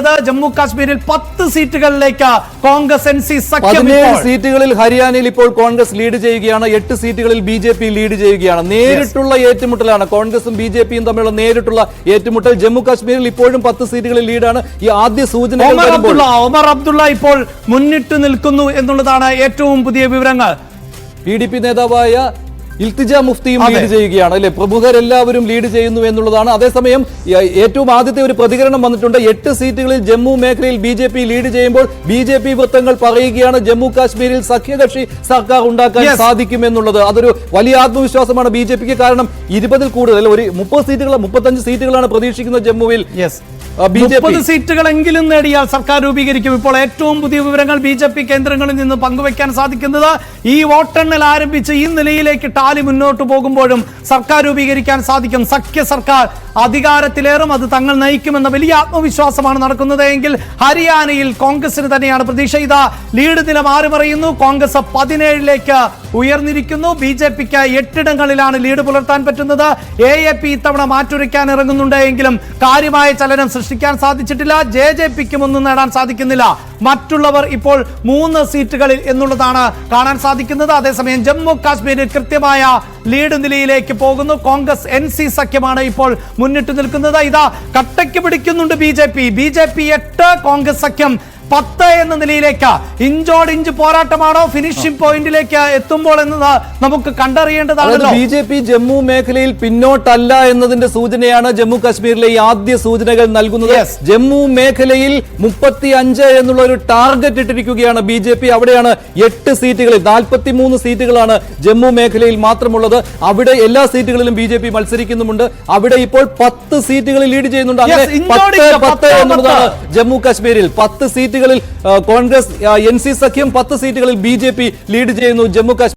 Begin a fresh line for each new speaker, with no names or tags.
അറിയേണ്ടത് ജമ്മു കാശ്മീരിൽ പത്ത് സീറ്റുകളിലേക്ക് കോൺഗ്രസ് എൻ സി സഖ്യം
പതിനേഴ് സീറ്റുകളിൽ ഹരിയാനയിൽ ഇപ്പോൾ കോൺഗ്രസ് ലീഡ് ചെയ്യുകയാണ്. എട്ട് സീറ്റുകളിൽ ബി ജെ പി ലീഡ് ചെയ്യുകയാണ്. നേരിട്ടുള്ള ഏറ്റുമുട്ടലാണ്. കോൺഗ്രസും ബി ജെ പിയും തമ്മിലുള്ള നേരിട്ടുള്ള ഏറ്റുമുട്ടൽ. ജമ്മു കാശ്മീരിൽ ഇപ്പോഴും പത്ത് സീറ്റുകളിൽ ലീഡാണ് ഈ ആദ്യ സൂചന
ഒമർ അബ്ദുള്ള ഒമർ അബ്ദുള്ള ഇപ്പോൾ മുന്നിട്ട് നിൽക്കുന്നു എന്നുള്ളതാണ് ഏറ്റവും പുതിയ വിവരങ്ങൾ.
പി ഡി പി നേതാവായ ഇൽത്തിജ മുഫ്തിയും ലീഡ് ചെയ്യുകയാണ് അല്ലെ? പ്രമുഖരെല്ലാവരും ലീഡ് ചെയ്യുന്നു എന്നുള്ളതാണ്. അതേസമയം ഏറ്റവും ആദ്യത്തെ ഒരു പ്രതികരണം വന്നിട്ടുണ്ട്. എട്ട് സീറ്റുകളിൽ ജമ്മു മേഖലയിൽ ബി ജെ പി ലീഡ് ചെയ്യുമ്പോൾ ബി ജെ പി വൃത്തങ്ങൾ പറയുകയാണ് ജമ്മു കാശ്മീരിൽ സഖ്യകക്ഷി സർക്കാർ ഉണ്ടാക്കാൻ. സാധിക്കും എന്നുള്ളത് അതൊരു വലിയ ആത്മവിശ്വാസമാണ് ബി ജെ പിക്ക് കാരണം ഇരുപതിൽ കൂടുതൽ ഒരു മുപ്പത് സീറ്റുകൾ മുപ്പത്തഞ്ച് സീറ്റുകളാണ് പ്രതീക്ഷിക്കുന്നത് ജമ്മുവിൽ
മുപ്പത് സീറ്റുകളെങ്കിലും നേടിയാൽ സർക്കാർ രൂപീകരിക്കും. ഇപ്പോൾ ഏറ്റവും പുതിയ വിവരങ്ങൾ ബി ജെ പി കേന്ദ്രങ്ങളിൽ നിന്ന് പങ്കുവെക്കാൻ സാധിക്കുന്നത് ഈ വോട്ടെണ്ണൽ ആരംഭിച്ച് ഈ നിലയിലേക്ക് ടാലി മുന്നോട്ട് പോകുമ്പോഴും സർക്കാർ രൂപീകരിക്കാൻ സാധിക്കും. സഖ്യ സർക്കാർ അധികാരത്തിലേറും അത് തങ്ങൾ നയിക്കുമെന്ന വലിയ ആത്മവിശ്വാസമാണ് നടക്കുന്നത് എങ്കിൽ ഹരിയാനയിൽ കോൺഗ്രസിന് തന്നെയാണ് പ്രതീക്ഷ. ഇതാ ലീഡ് നില മാറിമറിയുന്നു കോൺഗ്രസ് പതിനേഴിലേക്ക് ഉയർന്നിരിക്കുന്നു. ബി ജെ പിക്ക് എട്ടിടങ്ങളിലാണ് ലീഡ് പുലർത്താൻ പറ്റുന്നത്. എ എ പി ഇത്തവണ മാറ്റുരയ്ക്കാൻ ഇറങ്ങുന്നുണ്ട് എങ്കിലും കാര്യമായ ചലനം സൃഷ്ടിക്കാൻ സാധിച്ചിട്ടില്ല. ജെ ജെ പിക്കും ഒന്നും നേടാൻ സാധിക്കുന്നില്ല. മറ്റുള്ളവർ ഇപ്പോൾ മൂന്ന് സീറ്റുകളിൽ എന്നുള്ളതാണ് കാണാൻ സാധിക്കുന്നത്. അതേസമയം ജമ്മു കാശ്മീരിൽ കൃത്യമായ ലീഡ് നിലയിലേക്ക് പോകുന്നു. കോൺഗ്രസ് എൻ സി സഖ്യമാണ് ഇപ്പോൾ മുന്നിട്ട് നിൽക്കുന്നത്. ഇതാ കട്ടയ്ക്ക് പിടിക്കുന്നുണ്ട് B J P. B J P എട്ട് കോൺഗ്രസ് സഖ്യം പത്ത് എന്ന നിലയിലേക്ക് ഇഞ്ചോട് ഇഞ്ച് പോരാട്ടമാണോ? ഫിനിഷിംഗ് പോയിന്റിലേക്ക് എത്തുമ്പോൾ എന്ന് നമുക്ക് കണ്ടറിയേണ്ടതാണ്
ബി ജെ പി ജമ്മു മേഖലയിൽ പിന്നോട്ടല്ല എന്നതിന്റെ സൂചനയാണ് ജമ്മു കാശ്മീരിലെ ഈ ആദ്യ സൂചനകൾ നൽകുന്നത്. ജമ്മു മേഖലയിൽ മുപ്പത്തി അഞ്ച് എന്നുള്ള ഒരു ടാർഗറ്റ് ഇട്ടിരിക്കുകയാണ് ബി ജെ പി. അവിടെയാണ് എട്ട് സീറ്റുകളിൽ നാൽപ്പത്തി മൂന്ന് സീറ്റുകളാണ് ജമ്മു മേഖലയിൽ മാത്രമുള്ളത്. അവിടെ എല്ലാ സീറ്റുകളിലും ബി ജെ പി മത്സരിക്കുന്നുമുണ്ട്. അവിടെ ഇപ്പോൾ പത്ത് സീറ്റുകളിൽ ലീഡ് ചെയ്യുന്നുണ്ട്. അങ്ങനെ പത്ത് പത്ത്. എന്നുള്ളതാണ്. ജമ്മു കാശ്മീരിൽ പത്ത് സീറ്റുകളിൽ കോൺഗ്രസ് എൻ സഖ്യം പത്ത് സീറ്റുകളിൽ ബി ലീഡ് ചെയ്യുന്നു ജമ്മു കാശ്മീർ